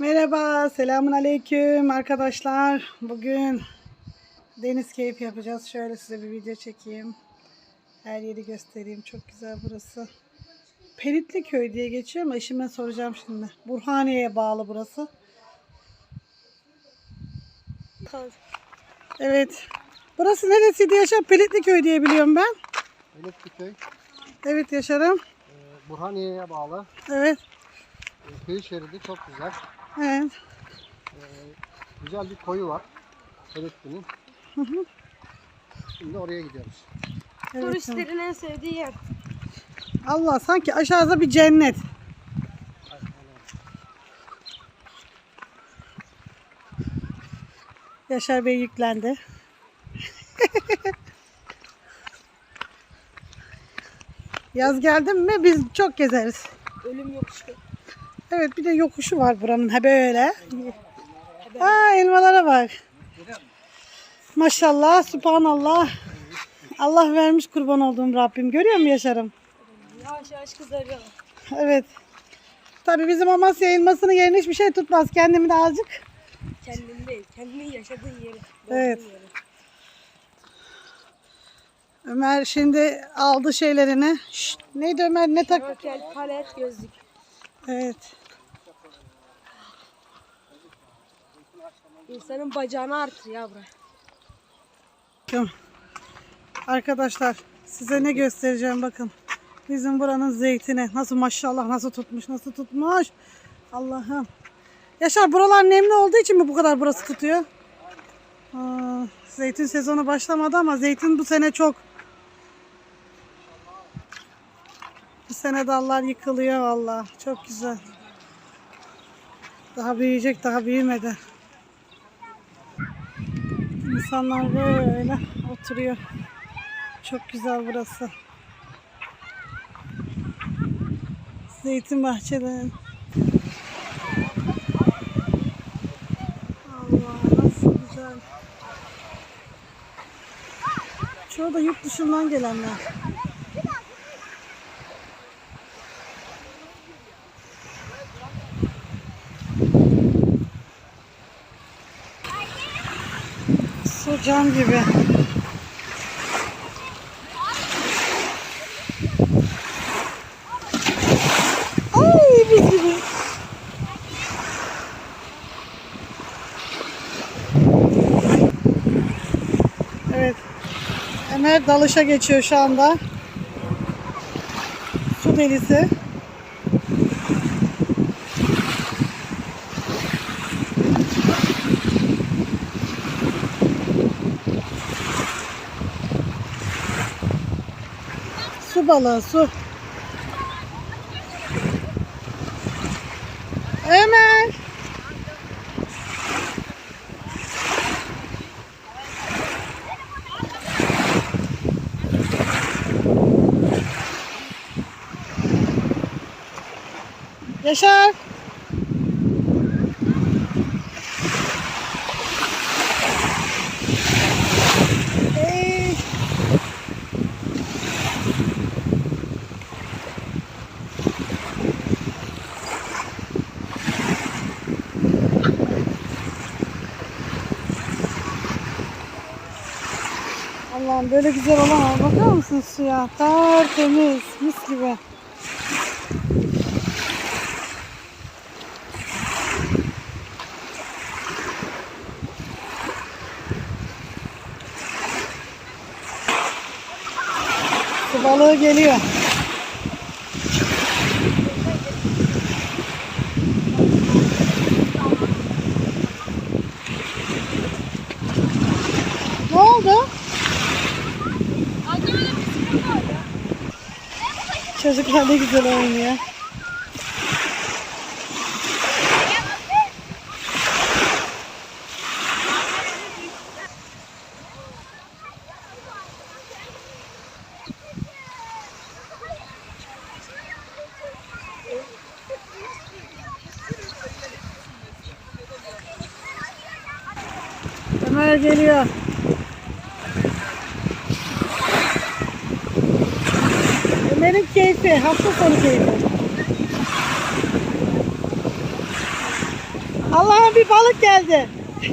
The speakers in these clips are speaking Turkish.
Merhaba, selamun aleyküm arkadaşlar. Bugün deniz keyfi yapacağız. Şöyle size bir video çekeyim. Her yeri göstereyim. Çok güzel burası. Peritli köy diye geçiyor ama eşime soracağım şimdi. Burhaniye'ye bağlı burası. Evet. Burası neresiydi Yaşar? Pelitli köy diye biliyorum ben. Elifliköy, Evet Yaşar'ım. e, Burhaniye'ye bağlı. Evet. E, Kıyı şeridi çok güzel. Evet. E, Güzel bir koyu var. Elifli'nin. Şimdi oraya gidiyoruz. evet. Turistlerin en sevdiği yer. Allah sanki aşağıda bir cennet. Yaşar Bey yüklendi. Yaz geldi mi biz çok gezeriz. Ölüm yok işte. Evet bir de yokuşu var buranın ha böyle. Aa elmalara bak. Maşallah, subhanallah. Allah vermiş kurban olduğum Rabbim. Görüyor musun Yaşar'ım? Yavaş yavaş kızarıyor. Evet. Tabii bizim Amasya elmasının yerine hiçbir şey tutmaz. Kendimi de azıcık. Kendin değil. Kendinin yaşadığı yeri. Evet. yeri. Ömer şimdi aldı şeylerini. Şşt, neydi Ömer ne tak? Rokel, palet, gözlük. Evet. İnsanın bacağını artır ya bura. Tamam. Arkadaşlar size ne göstereceğim bakın. Bizim buranın zeytini nasıl maşallah nasıl tutmuş nasıl tutmuş. Allah'ım. Yaşar buralar nemli olduğu için mi bu kadar burası tutuyor? Aa, zeytin sezonu başlamadı ama zeytin bu sene çok. Bu sene dallar yıkılıyor valla. Çok güzel. Daha büyüyecek daha büyümedi. İnsanlar böyle oturuyor. Çok güzel burası. Zeytin bahçeleri. Allah nasıl güzel. Çoğu da yurt dışından gelenler. Su cam gibi. Ay biz. Evet. Ömer dalışa geçiyor şu anda. Su delisi. Su balığı su. Ömer. Yaşar. Allah'ım böyle güzel olamaz. Bakar mısın suya? Tertemiz, mis gibi. Su balığı geliyor. Ne oldu? Çocuklar ne güzel oynuyor. Ömer geliyor. Ömer'in keyfi, hafta sonu keyfi. Allah'ım bir balık geldi.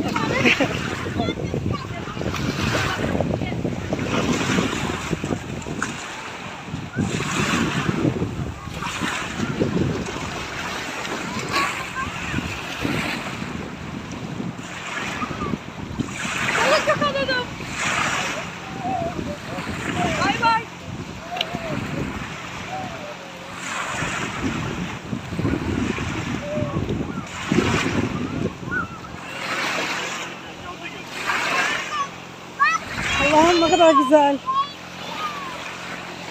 Balık yakaladım. Bay bay. Allah'ım ne kadar güzel.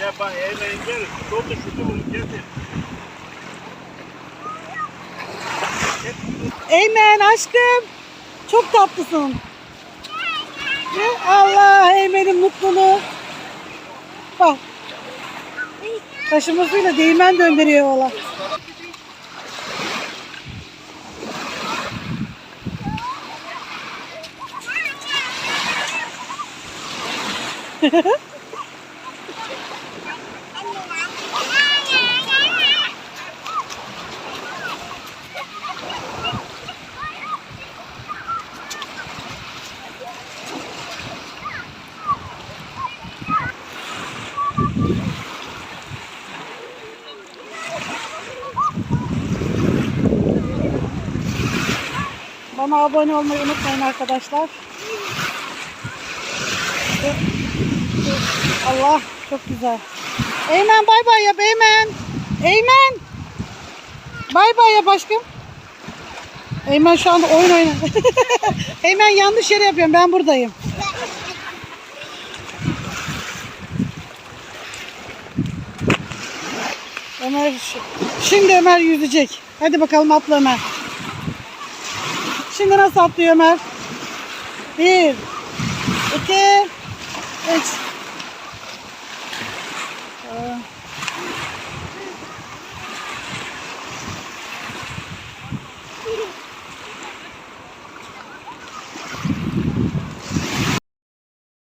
Ya bak eğleyin gel. Doldu şurada oğlum getir. Eymen aşkım. Çok tatlısın. Allah Eymen'in mutluluğu. Bak. Taşımasıyla değmen döndürüyor valla. Bana abone olmayı unutmayın arkadaşlar. Allah çok güzel. Eymen bay bay yap Eymen. Eymen. Bay bay yap aşkım. Eymen şu anda oyun oynuyor. Eymen yanlış yere yapıyorum ben buradayım. Ömer şimdi Ömer yüzecek. Hadi bakalım atla Ömer. Şimdi nasıl atlıyor Ömer? Bir, iki, üç.